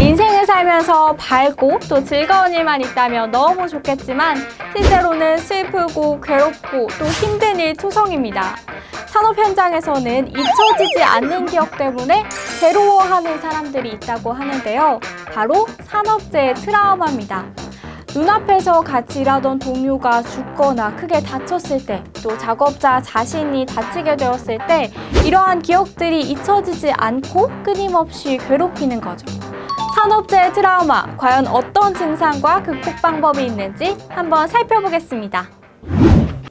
인생을 살면서 밝고 또 즐거운 일만 있다면 너무 좋겠지만 실제로는 슬프고 괴롭고 또 힘든 일 투성입니다. 산업 현장에서는 잊혀지지 않는 기억 때문에 괴로워하는 사람들이 있다고 하는데요. 바로 산업재해 트라우마입니다. 눈앞에서 같이 일하던 동료가 죽거나 크게 다쳤을 때, 또 작업자 자신이 다치게 되었을 때, 이러한 기억들이 잊혀지지 않고 끊임없이 괴롭히는 거죠. 산업재해 트라우마, 과연 어떤 증상과 극복 방법이 있는지 한번 살펴보겠습니다.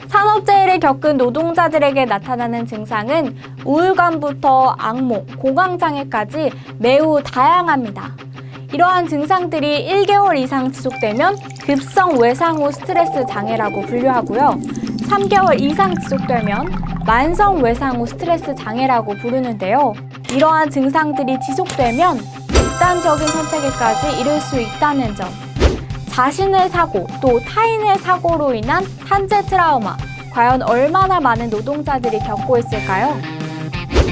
산업재해를 겪은 노동자들에게 나타나는 증상은 우울감부터 악몽, 공황장애까지 매우 다양합니다. 이러한 증상들이 1개월 이상 지속되면 급성 외상 후 스트레스 장애라고 분류하고요. 3개월 이상 지속되면 만성 외상 후 스트레스 장애라고 부르는데요. 이러한 증상들이 지속되면 극단적인 선택에까지 이를 수 있다는 점. 자신의 사고 또 타인의 사고로 인한 산재 트라우마 과연 얼마나 많은 노동자들이 겪고 있을까요?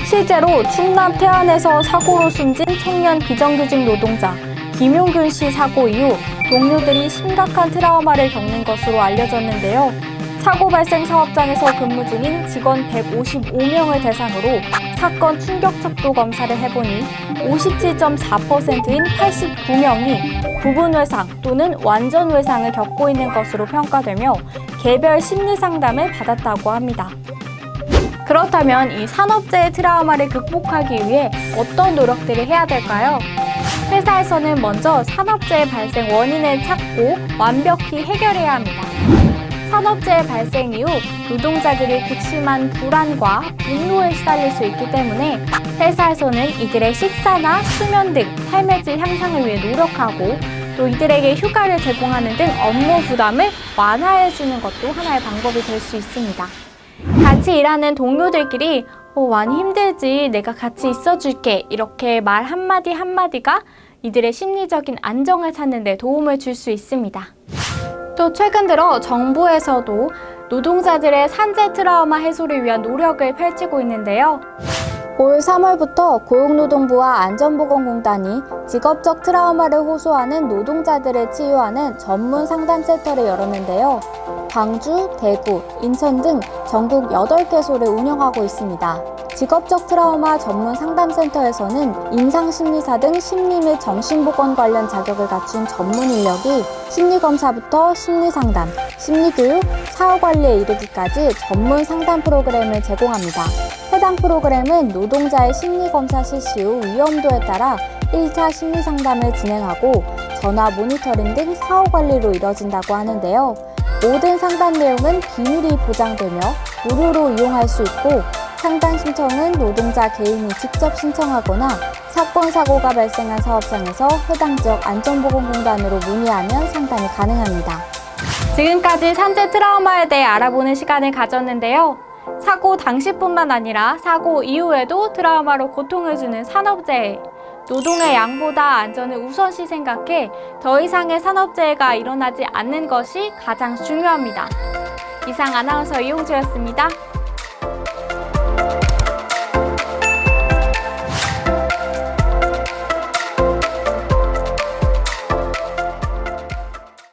실제로 충남 태안에서 사고로 숨진 청년 비정규직 노동자 김용균 씨 사고 이후 동료들이 심각한 트라우마를 겪는 것으로 알려졌는데요. 사고 발생 사업장에서 근무 중인 직원 155명을 대상으로 사건 충격 척도 검사를 해보니 57.4%인 89명이 부분 외상 또는 완전 외상을 겪고 있는 것으로 평가되며 개별 심리 상담을 받았다고 합니다. 그렇다면 이 산업재해 트라우마를 극복하기 위해 어떤 노력들을 해야 될까요? 회사에서는 먼저 산업재해 발생 원인을 찾고 완벽히 해결해야 합니다. 산업재해 발생 이후 노동자들이 극심한 불안과 분노에 시달릴 수 있기 때문에 회사에서는 이들의 식사나 수면 등 삶의 질 향상을 위해 노력하고 또 이들에게 휴가를 제공하는 등 업무 부담을 완화해주는 것도 하나의 방법이 될 수 있습니다. 같이 일하는 동료들끼리 어, 많이 힘들지 내가 같이 있어줄게 이렇게 말 한마디 한마디가 이들의 심리적인 안정을 찾는 데 도움을 줄 수 있습니다. 또 최근 들어 정부에서도 노동자들의 산재 트라우마 해소를 위한 노력을 펼치고 있는데요. 올 3월부터 고용노동부와 안전보건공단이 직업적 트라우마를 호소하는 노동자들을 치유하는 전문 상담센터를 열었는데요. 광주, 대구, 인천 등 전국 8개소를 운영하고 있습니다. 직업적 트라우마 전문 상담센터에서는 임상심리사 등 심리 및 정신보건 관련 자격을 갖춘 전문 인력이 심리검사부터 심리상담, 심리교육, 사후관리에 이르기까지 전문 상담 프로그램을 제공합니다. 해당 프로그램은 노동자의 심리검사 실시 후 위험도에 따라 1차 심리상담을 진행하고 전화 모니터링 등 사후관리로 이뤄진다고 하는데요. 모든 상담 내용은 비밀이 보장되며 무료로 이용할 수 있고 상담 신청은 노동자 개인이 직접 신청하거나 사건 사고가 발생한 사업장에서 해당 지역 안전보건공단으로 문의하면 상담이 가능합니다. 지금까지 산재 트라우마에 대해 알아보는 시간을 가졌는데요. 사고 당시뿐만 아니라 사고 이후에도 트라우마로 고통을 주는 산업재해. 노동의 양보다 안전을 우선시 생각해 더 이상의 산업재해가 일어나지 않는 것이 가장 중요합니다. 이상 아나운서 이용주였습니다.